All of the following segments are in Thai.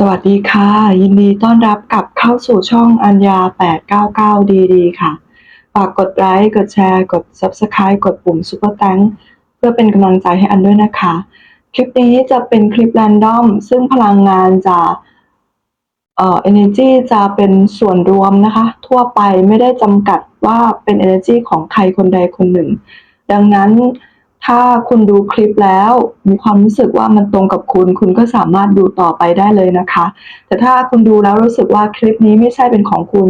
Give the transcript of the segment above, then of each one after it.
สวัสดีค่ะ ยินดีต้อนรับกลับเข้าสู่ช่องอัญญา 899 ดีดีค่ะ ฝากกดไลค์กดแชร์กด Subscribe กดปุ่ม Super Thank เพื่อเป็นกำลังใจให้อันด้วยนะคะ คลิปนี้จะเป็นคลิป Random ซึ่งพลังงานจะเอ่อ energy จะเป็นส่วนรวมนะคะ ทั่วไปไม่ได้จำกัดว่าเป็น energy ของใครคนใดคนหนึ่ง ดังนั้น ถ้าคุณดูคลิปแล้ว มีความรู้สึกว่ามันตรงกับคุณ คุณก็สามารถดูต่อไปได้เลยนะคะ แต่ถ้าคุณดูแล้วรู้สึกว่าคลิปนี้ไม่ใช่เป็นของคุณ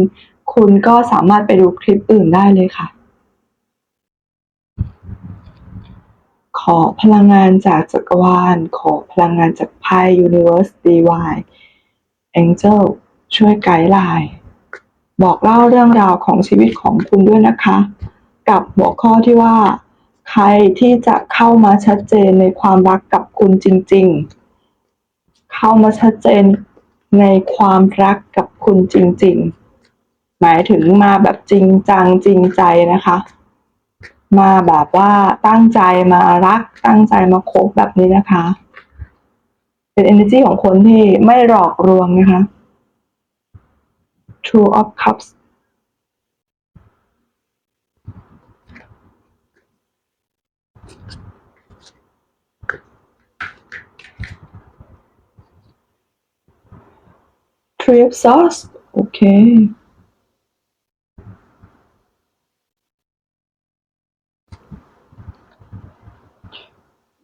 คุณก็สามารถไปดูคลิปอื่นได้เลยค่ะ ขอพลังงานจากจักรวาล ขอพลังงานจากไพ่ Universe diy Angel ช่วยไกด์ไลน์บอกเล่าเรื่องราวของชีวิตของคุณด้วยนะคะ กับหัวข้อที่ว่า ใครที่จะเข้ามาชัดเจนในความรักกับคุณจริง ๆ เข้ามาชัดเจนในความรักกับคุณจริง ๆ หมายถึงมาแบบจริงจังจริงใจนะคะ มาแบบว่าตั้งใจมารักตั้งใจมาคบแบบนี้นะคะ เป็น energy ของคนที่ไม่หลอกลวงนะคะ True of Cups Three of Swords โอเค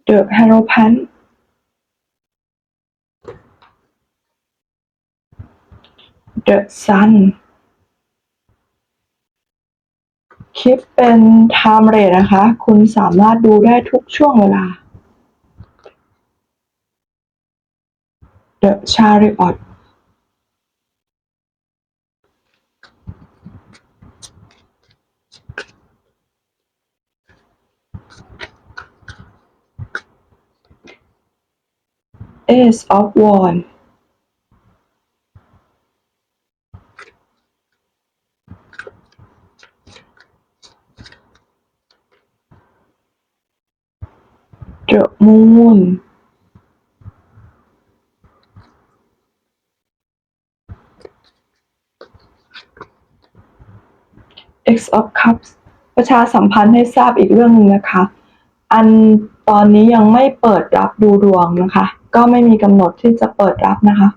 The Hierophant The Sun คลิปเป็น time rate นะคะ คุณสามารถดูได้ทุกช่วงเวลา The Chariot Ace of Wands The Moon X of Cups ประชาสัมพันธ์ให้ทราบอีกเรื่องหนึ่งนะคะ อันตอนนี้ยังไม่เปิดรับดูดวงนะคะ ก็ไม่มีกำหนดที่จะเปิดรับนะคะ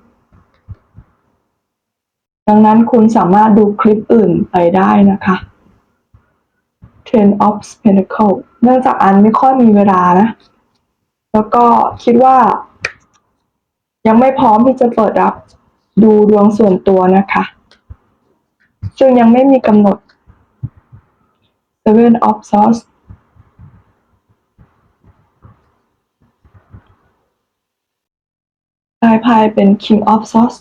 ดังนั้นคุณสามารถดูคลิปอื่นไปได้นะคะ Ten of Pentacles เนื่องจากอันไม่ค่อยมีเวลานะ แล้วก็คิดว่า ยังไม่พร้อมที่จะเปิดรับดูดวงส่วนตัวนะคะ ซึ่งยังไม่มีกำหนด Seven of Swords ลายพายเป็น King of Swords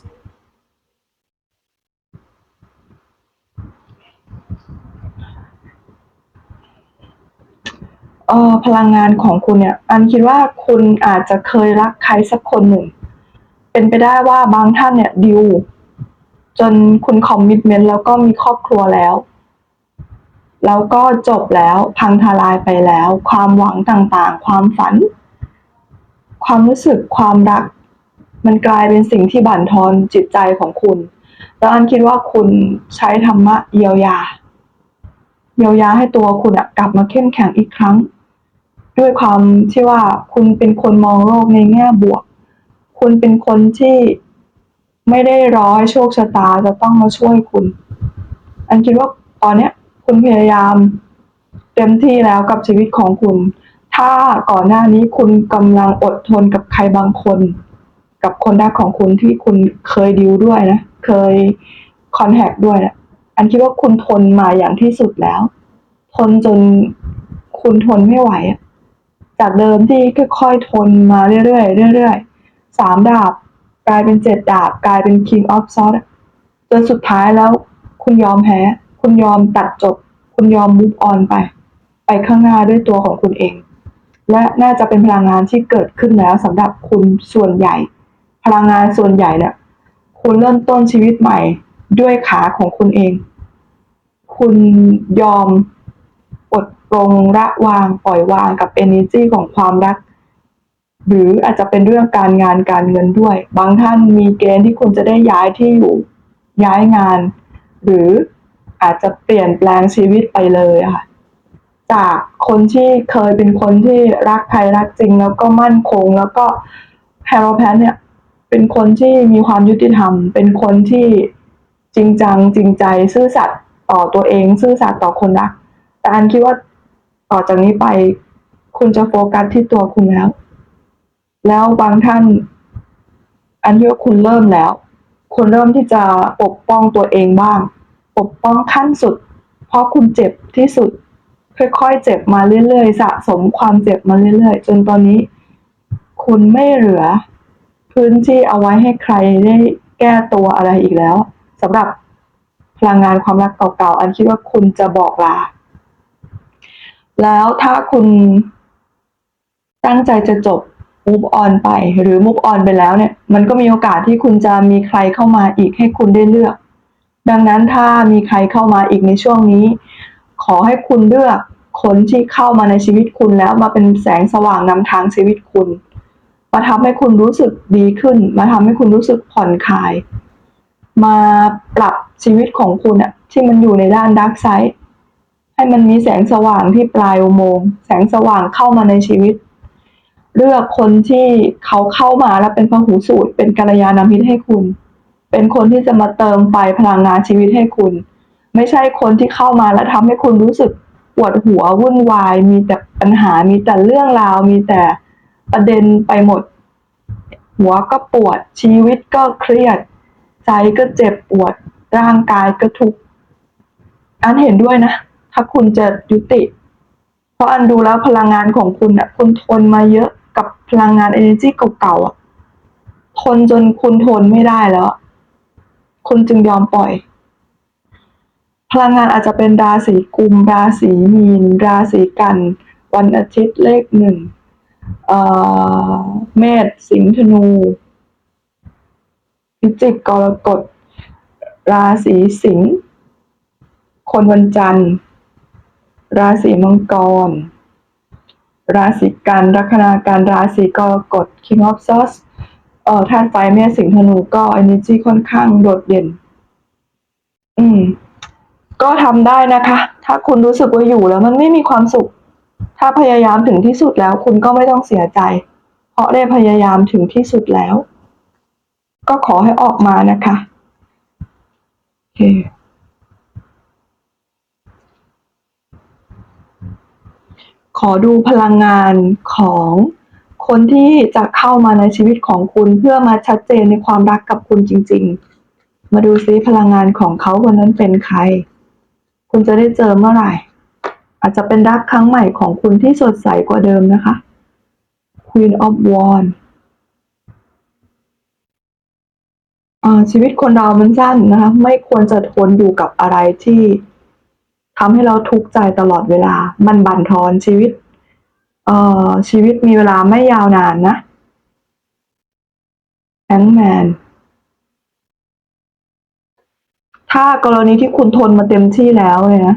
เออพลังงานของคุณเนี่ย อันคิดว่าคุณอาจจะเคยรักใครสักคนหนึ่ง เป็นไปได้ว่าบางท่านเนี่ยดิวจนคุณคอมมิชเมนต์แล้วก็มีครอบครัวแล้ว แล้วก็จบแล้วพังทลายไปแล้ว ความหวังต่างๆ ความฝัน ความรู้สึกความรัก มันกลายเป็นสิ่งที่บั่นทอนจิตใจของคุณ แล้วอันคิดว่าคุณใช้ธรรมะเยียวยา เยียวยาให้ตัวคุณกลับมาเข้มแข็งอีกครั้ง ด้วยความที่ว่าคุณเป็นคนมองโลกในแง่บวก คุณเป็นคนที่ไม่ได้รอให้โชคชะตาจะต้องมาช่วยคุณ อันคิดว่าตอนเนี้ย คุณพยายามเต็มที่แล้วกับชีวิตของคุณ ถ้าก่อนหน้านี้คุณกำลังอดทนกับใครบางคน กับคนรักของคุณที่คุณเคยดิวด้วยนะ เคยคอนแทคด้วยนะอันคิดว่าคุณทนมาอย่างที่สุดแล้ว ทนจนคุณทนไม่ไหวอะ จากเดิมที่ค่อยๆทนมาเรื่อยๆเรื่อยๆสามดาบ กลายเป็นเจ็ดดาบ กลายเป็น King of Swords อะจนสุดท้ายแล้ว คุณยอมแพ้ คุณยอมตัดจบ คุณยอม move on ไป ไปข้างหน้าด้วยตัวของคุณเอง และน่าจะเป็นพลังงานที่เกิดขึ้นแล้วสำหรับคุณส่วนใหญ่ พลังงานส่วนใหญ่เนี่ยคุณเริ่มต้นชีวิตใหม่ด้วยขาของคุณเอง คุณยอมอด รงระวางปล่อยวางกับ energy ของความรัก หรืออาจจะเป็นเรื่องการงานการเงินด้วย บางท่านมีเกณฑ์ที่คุณจะได้ย้ายที่อยู่ย้ายงาน หรืออาจจะเปลี่ยนแปลงชีวิตไปเลยค่ะจากคนที่เคยเป็นคนที่รักใครรักจริง แล้วก็มั่นคง แล้วก็แฮร์โรแพนเนี่ยเป็นคนที่มีความยุติธรรม เป็นคนที่จริงจังจริงใจซื่อสัตย์ต่อตัวเอง ซื่อสัตย์ต่อคนรัก แต่อันคิดว่า ต่อจากนี้ไป คุณจะโฟกัสที่ตัวคุณแล้ว แล้วบางท่าน อันที่ว่าคุณเริ่มแล้ว คุณเริ่มที่จะปกป้องตัวเองบ้าง ปกป้องขั้นสุด เพราะคุณเจ็บที่สุด ค่อยๆเจ็บมาเรื่อยๆสะสมความเจ็บมาเรื่อยๆ จนตอนนี้ คุณไม่เหลือ พื้นที่เอาไว้ให้ใครได้แก้ตัวอะไรอีกแล้วสำหรับพลังงานความรักเก่าๆ อันคิดว่าคุณจะบอกลา แล้วถ้าคุณตั้งใจจะจบ move on ไป หรือ move on ไปแล้วเนี่ย มันก็มีโอกาสที่คุณจะมีใครเข้ามาอีกให้คุณได้เลือก ดังนั้นถ้ามีใครเข้ามาอีกในช่วงนี้ ขอให้คุณเลือกคนที่เข้ามาในชีวิตคุณแล้วมาเป็นแสงสว่างนำทางชีวิตคุณ มาทำให้คุณรู้สึกดีขึ้น มาทำให้คุณรู้สึกผ่อนคลาย มาปรับชีวิตของคุณอะที่มันอยู่ในด้านดาร์กไซด์ ให้มันมีแสงสว่างที่ปลายอุโมงค์แสงสว่างเข้ามาในชีวิต เลือกคนที่เขาเข้ามาแล้วเป็นพหูสูตร เป็นกัลยาณมิตรให้คุณ เป็นคนที่จะมาเติมไฟพลังงานชีวิตให้คุณ ไม่ใช่คนที่เข้ามาแล้วทำให้คุณรู้สึกปวดหัววุ่นวาย มีแต่ปัญหามีแต่เรื่องราว มีแต่ประเด็นไปหมด หัวก็ปวดชีวิตก็เครียด ใจก็เจ็บปวดร่างกายก็ทุกข์อันเห็นด้วยนะ ถ้าคุณจะยุติ เพราะอันดูแล้วพลังงานของคุณอะคุณทนมาเยอะกับพลังงาน energy เก่าๆอะทนจนคุณทนไม่ได้แล้ว คุณจึงยอมปล่อย พลังงานอาจจะเป็นราศีกุม ราศีมีน ราศีกัน วันอาทิตย์เลขหนึ่งเอ่อเมษสิงห์ธนูพิจิกกรกฎราศีสิงห์คนวันจันทร์ ราศีมังกร ราศีกันลัคนาการราศีกรกฎ King of Swords เอ่อธาตุไฟเมษสิงห์ธนูก็ energy ค่อนข้างโดดเด่น อืม ก็ทำได้นะคะ ถ้าคุณรู้สึกว่าอยู่แล้วมันไม่มีความสุข ถ้าพยายามถึงที่สุดแล้ว คุณก็ไม่ต้องเสียใจ เพราะได้พยายามถึงที่สุดแล้ว ก็ขอให้ออกมานะคะ โอเค ขอดูพลังงานของคนที่จะเข้ามาในชีวิตของคุณเพื่อมาชัดเจนในความรักกับคุณจริง ๆ มาดูซิพลังงานของเขาคนนั้นเป็นใคร คุณจะได้เจอเมื่อไหร่ อาจจะเป็นรักครั้งใหม่ของคุณที่สดใสกว่าเดิมนะคะ Queen of Wands ชีวิตคนเรามันสั้นนะคะ ไม่ควรจะทนอยู่กับอะไรที่ ทำให้เราทุกข์ใจตลอดเวลา มันบั่นทอนชีวิต เอ่อ ชีวิตมีเวลาไม่ยาวนานนะแอนแมน ถ้ากรณีที่คุณทนมาเต็มที่แล้วเลยนะ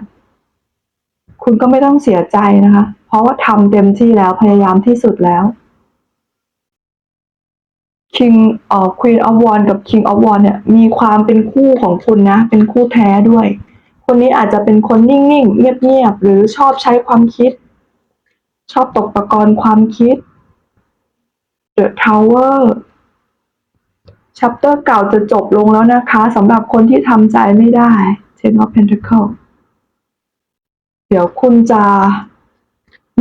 คุณก็ไม่ต้องเสียใจนะคะ เพราะว่าทำเต็มที่แล้วพยายามที่สุดแล้ว King เอ่อ Queen of Wands กับ King of Wands เนี่ย มีความเป็นคู่ของคุณนะ เป็นคู่แท้ด้วย คนนี้อาจจะเป็นคนนิ่งๆ เงียบๆ หรือชอบใช้ความคิด ชอบตกตะกอนความคิด The Tower Chapter เก่าจะจบลงแล้วนะคะสำหรับคนที่ทำใจไม่ได้ Ten of Pentacles เดี๋ยวคุณจะ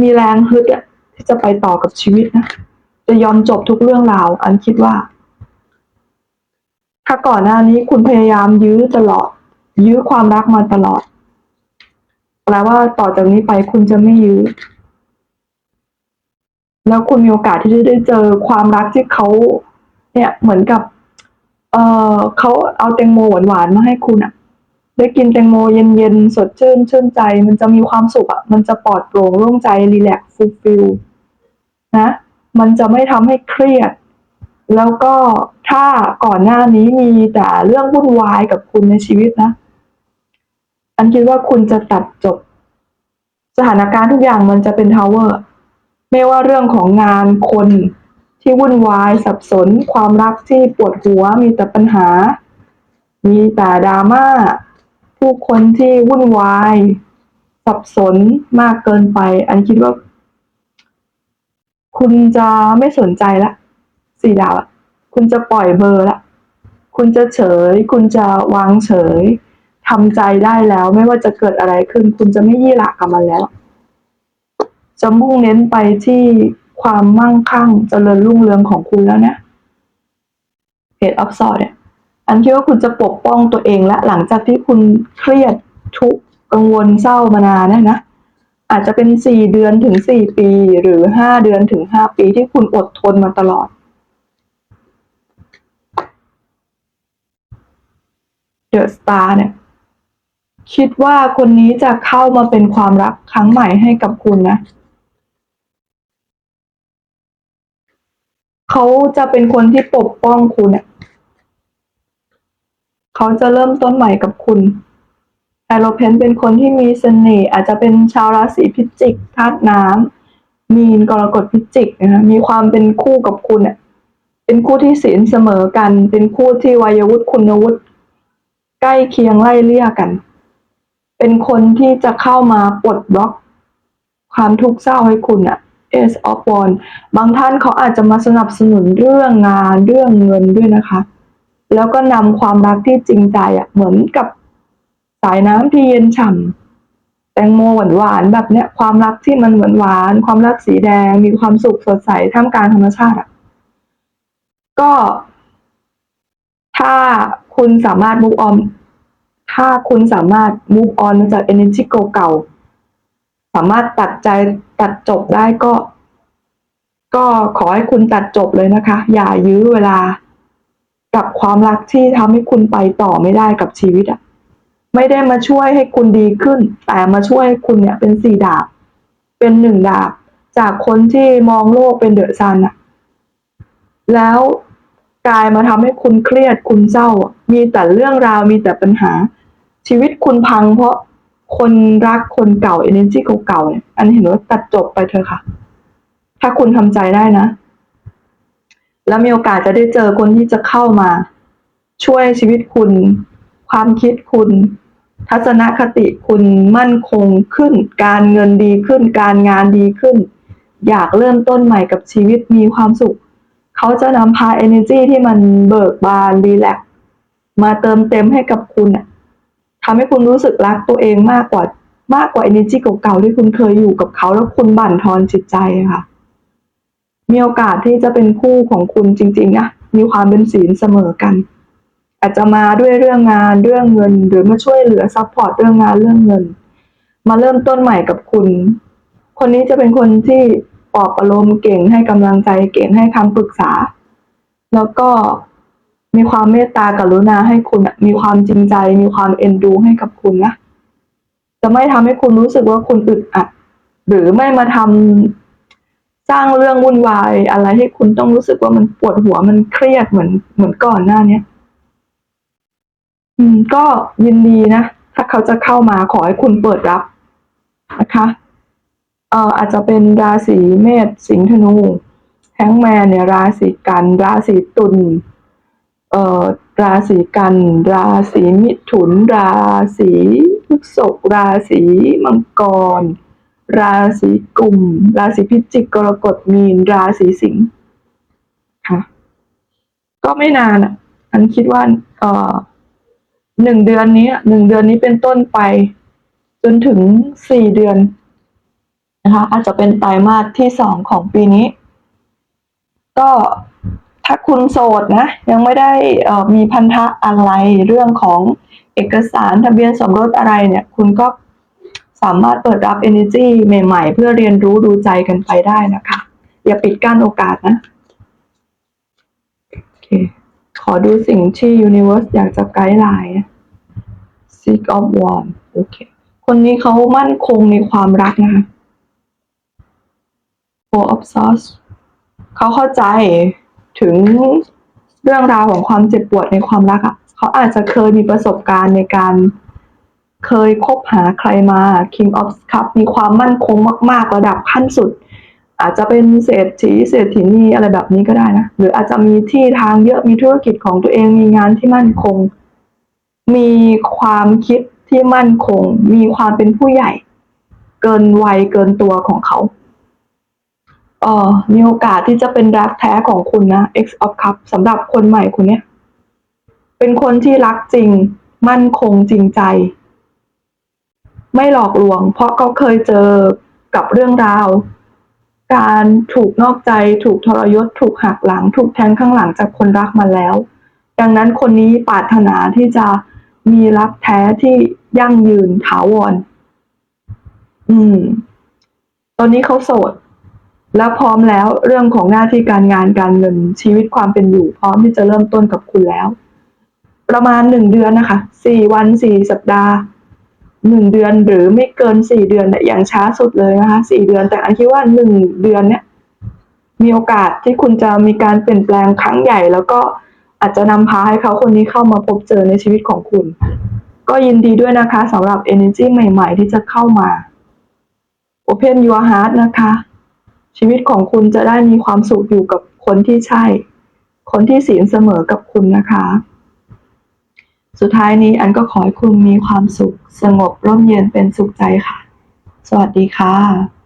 มีแรงฮึดที่จะไปต่อกับชีวิตนะ จะยอมจบทุกเรื่องราว อันคิดว่า ถ้าก่อนหน้านี้คุณพยายามยื้อตลอด ยื้อความรักมาตลอด แปลว่าต่อจากนี้ไปคุณจะไม่ยื้อ แล้วคุณมีโอกาสที่จะได้เจอความรักที่เขาเนี่ยเหมือนกับ เออเขาเอาแตงโมหวานๆมาให้คุณอะได้กินแตงโมเย็นๆสดชื่นชื่นใจ มันจะมีความสุขอะมันจะปลอดโปร่งโล่งใจรีแลกซ์ฟูลฟิลนะมันจะไม่ทำให้เครียด แล้วก็ถ้าก่อนหน้านี้มีแต่เรื่องวุ่นวายกับคุณในชีวิตนะ อันคิดว่าคุณจะตัดจบ สถานการณ์ทุกอย่างมันจะเป็นทาวเวอร์ ไม่ว่าเรื่องของงานคนที่วุ่นวายสับสน ความรักที่ปวดหัวมีแต่ปัญหา มีแต่ดราม่า ผู้คนที่วุ่นวาย สับสนมากเกินไป อันคิดว่า คุณจะไม่สนใจละสี่ดาวละคุณจะปล่อยเบอร์ละ คุณจะเฉย คุณจะวางเฉย ทำใจได้แล้ว ไม่ว่าจะเกิดอะไรขึ้น คุณจะไม่ยี่หละกับมันแล้ว จะมุ่งเน้นไปที่ความมั่งคั่งเจริญรุ่งเรืองของคุณแล้วเนี่ยเ a ดออฟซอเนี่ย อันคิดว่าคุณจะปกป้องตัวเองและหลังจากที่คุณเครียดทุกกังวลเศร้ามานานนะนะ อาจจะเป็นสี่เดือนถึงสี่ปี หรือห้าเดือนถึงห้าปีที่คุณอดทนมาตลอด เดอะสตาร์เนี่ย คิดว่าคนนี้จะเข้ามาเป็นความรักครั้งใหม่ให้กับคุณนะ เขาจะเป็นคนที่ปกป้องคุณเนี่ยเขาจะเริ่มต้นใหม่กับคุณแอโรเพนเป็นคนที่มีเสน่ห์อาจจะเป็นชาวราศีพิจิกธาตุน้ำมีนกรกฎพิจิกนะคะมีความเป็นคู่กับคุณเนี่ยเป็นคู่ที่ศีลเสมอกัน เป็นคู่ที่วัยวุฒิคุณวุฒิใกล้เคียงไล่เลี่ยกัน เป็นคนที่จะเข้ามาปลดบล็อกความทุกข์เศร้าให้คุณอะ Ace of w a n d บางท่านเขาอาจจะมาสนับสนุนเรื่องงานเรื่องเงินด้วยนะคะ แล้วก็นำความรักที่จริงใจอะเหมือนกับสายน้ำที่เย็นฉ่ำแตงโมหวานหวานๆแบบเนี้ยความรักที่มันหวานหวาน ความรักสีแดง มีความสุขสดใสท่ามกลางธรรมชาติอะก็ ถ้าคุณสามารถ move on ถ้าคุณสามารถ move on มาจาก energy เก่าๆ สามารถตัดใจตัดจบได้ก็ ก็ขอให้คุณตัดจบเลยนะคะ อย่ายื้อเวลา กับความรักที่ทำให้คุณไปต่อไม่ได้กับชีวิตอะไม่ได้มาช่วยให้คุณดีขึ้น แต่มาช่วยให้คุณเนี่ยเป็นสี่ดาบ เป็นหนึ่งดาบ จากคนที่มองโลกเป็นเดอะซันอะแล้วกลายมาทำให้คุณเครียดคุณเศร้า มีแต่เรื่องราวมีแต่ปัญหา ชีวิตคุณพังเพราะคนรักคนเก่า energy เก่าๆเนี่ย อันเห็นว่าตัดจบไปเถอะค่ะ ถ้าคุณทำใจได้นะ แล้วมีโอกาสจะได้เจอคนที่จะเข้ามา ช่วยชีวิตคุณ ความคิดคุณ ทัศนคติคุณมั่นคงขึ้น การเงินดีขึ้น การงานดีขึ้น อยากเริ่มต้นใหม่กับชีวิตมีความสุข เขาจะนำพา energy ที่มันเบิกบานรีแลกมาเติมเต็มให้กับคุณอะ ทำให้คุณรู้สึกรักตัวเองมากกว่ามากกว่า energy เก่าๆที่คุณเคยอยู่กับเขาแล้วคุณบั่นทอนจิตใจค่ะ มีโอกาสที่จะเป็นคู่ของคุณจริงๆนะมีความเป็นศีลเสมอกัน อาจจะมาด้วยเรื่องงานเรื่องเงิน หรือมาช่วยเหลือซัพพอร์ตเรื่องงานเรื่องเงิน มาเริ่มต้นใหม่กับคุณ คนนี้จะเป็นคนที่ปลอบประโลมเก่งให้กำลังใจเก่งให้คำปรึกษา แล้วก็ มีความเมตตากรุณาให้คุณมีความจริงใจ มีความเอ็นดูให้กับคุณนะจะไม่ทำให้คุณรู้สึกว่าคุณอึดอัด หรือไม่มาทำสร้างเรื่องวุ่นวายอะไรให้คุณต้องรู้สึกว่ามันปวดหัวมันเครียดเหมือนเหมือนก่อนหน้าเนี้ยอืม ก็ยินดีนะ ถ้าเขาจะเข้ามาขอให้คุณเปิดรับนะคะเอ่ออาจจะเป็นราศีเมษสิงห์ธนูแฮงแมนเนี่ยราศีกัน ราศีตุล เอ่อราศีกัน ราศีมิถุน ราศีพฤษภราศีมังกร ราศีกุม ราศีพิจิกกรกฎมีน ราศีสิงห์ค่ะ ก็ไม่นานอะ อันคิดว่า เอ่อหนึ่งเดือนนี้หนึ่งเดือนนี้เป็นต้นไป จนถึงสี่เดือนนะคะอาจจะเป็นไตรมาสที่สองของปีนี้ ก็ ถ้าคุณโสดนะยังไม่ได้มีพันธะอะไรเรื่องของเอกสารทะเบียนสมรสอะไรเนี่ย คุณก็สามารถเปิดรับ energy ใหม่ ๆ เพื่อเรียนรู้ดูใจกันไปได้นะคะ อย่าปิดกั้นโอกาสนะโอเคขอดูสิ่งที่ Universe อยากจะไกด์ไลน์ Seek of Wands โอเค คนนี้เขามั่นคงในความรักนะคะ Four of Swords เขาเข้าใจ ถึงเรื่องราวของความเจ็บปวดในความรักอะ่ะ เขาอาจจะเคยมีประสบการณ์ในการเคยคบหาใครมา King of Cup มีความมั่นคงมาก ๆ ระดับขั้นสุด อาจจะเป็นเศรษฐีเศรษฐีนีอะไรแบบนี้ก็ได้นะ หรืออาจจะมีที่ทางเยอะมีธุรกิจของตัวเองมีงานที่มั่นคง มีความคิดที่มั่นคง มีความเป็นผู้ใหญ่ เกินวัยเกินตัวของเขา เอ่อมีโอกาสที่จะเป็นรักแท้ของคุณนะ X of Cup สำหรับคนใหม่คนเนี้ย เป็นคนที่รักจริง มั่นคงจริงใจ ไม่หลอกลวง เพราะเขาเคยเจอกับเรื่องราว การถูกนอกใจ ถูกทรยศ ถูกหักหลัง ถูกแทงข้างหลังจากคนรักมาแล้ว ดังนั้นคนนี้ปรารถนาที่จะมีรักแท้ที่ยั่งยืนถาวร อืม ตอนนี้เขาโสด และพร้อมแล้วเรื่องของหน้าที่การงานการเงินชีวิตความเป็นอยู่ พร้อมที่จะเริ่มต้นกับคุณแล้ว ประมาณหนึ่งเดือนนะคะสี่วันสี่สัปดาห์หนึ่งเดือนหรือไม่เกินสี่เดือนเนี่ยอย่างช้าสุดเลยนะคะสี่เดือน แต่อันคิดว่าหนึ่งเดือนเนี่ยมีโอกาสที่คุณจะมีการเปลี่ยนแปลงครั้งใหญ่ แล้วก็อาจจะนำพาให้เขาคนนี้เข้ามาพบเจอในชีวิตของคุณ ก็ยินดีด้วยนะคะสำหรับ energy ใหม่ ๆ ที่จะเข้ามา open your heart นะคะ ชีวิตของคุณจะได้มีความสุขอยู่กับคนที่ใช่ คนที่ศีลเสมอกับคุณนะคะ สุดท้ายนี้อันก็ขอให้คุณมีความสุข สงบร่มเย็นเป็นสุขใจค่ะ สวัสดีค่ะ